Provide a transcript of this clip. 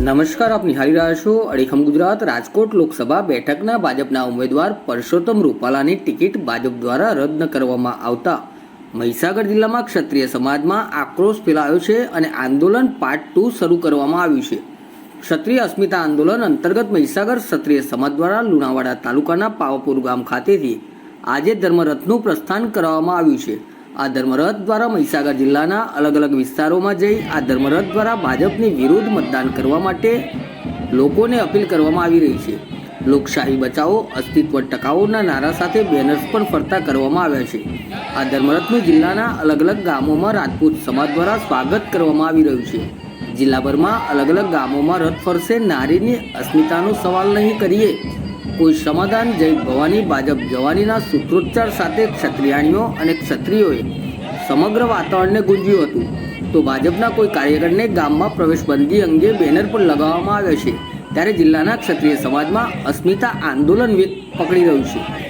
નમસ્કાર, આપ નિહાળી રહ્યા છો અડીખમ ગુજરાત રાજકોટ લોકસભા બેઠકના ભાજપના ઉમેદવાર પરસોત્તમ રૂપાલાની ટિકિટ ભાજપ દ્વારા રદ કરવામાં આવતા. મહીસાગર જિલ્લામાં ક્ષત્રિય સમાજમાં આક્રોશ ફેલાયો છે અને આંદોલન પાર્ટ ટુ શરૂ કરવામાં આવ્યું છે. ક્ષત્રિય અસ્મિતા આંદોલન અંતર્ગત મહીસાગર ક્ષત્રિય સમાજ દ્વારા લુણાવાડા તાલુકાના પાવાપુર ગામ ખાતેથી આજે ધર્મરથનું પ્રસ્થાન કરવામાં આવ્યું છે. આ ધર્મરથ દ્વારા મહીસાગર જિલ્લાના અલગ અલગ વિસ્તારોમાં જઈ આ ધર્મરથ દ્વારા ભાજપની વિરુદ્ધ મતદાન કરવા માટે લોકોને અપીલ કરવામાં આવી રહી છે. લોકશાહી બચાવો, અસ્તિત્વ ટકાવોના નારા સાથે બેનર્સ પણ ફરતા કરવામાં આવ્યા છે. આ ધર્મરથનું જિલ્લાના અલગ અલગ ગામોમાં રાજપૂત સમાજ દ્વારા સ્વાગત કરવામાં આવી રહ્યું છે. જિલ્લાભરમાં અલગ અલગ ગામોમાં રથ ફરશે નારીની અસ્મિતાનો સવાલ નહીં કરીએ. કોઈ સમાધાન? જય ભવાની. ભાજપ જવાનીના સૂત્રોચ્ચાર સાથે ક્ષત્રિયાણીઓ અને ક્ષત્રિયોએ સમગ્ર વાતાવરણને ગુંજ્યું હતું. તો ભાજપના કોઈ કાર્યકરને ગામમાં પ્રવેશબંધી અંગે બેનર પણ લગાવવામાં આવ્યા છે. ત્યારે જિલ્લાના ક્ષત્રિય સમાજમાં અસ્મિતા આંદોલન પકડી રહ્યું છે.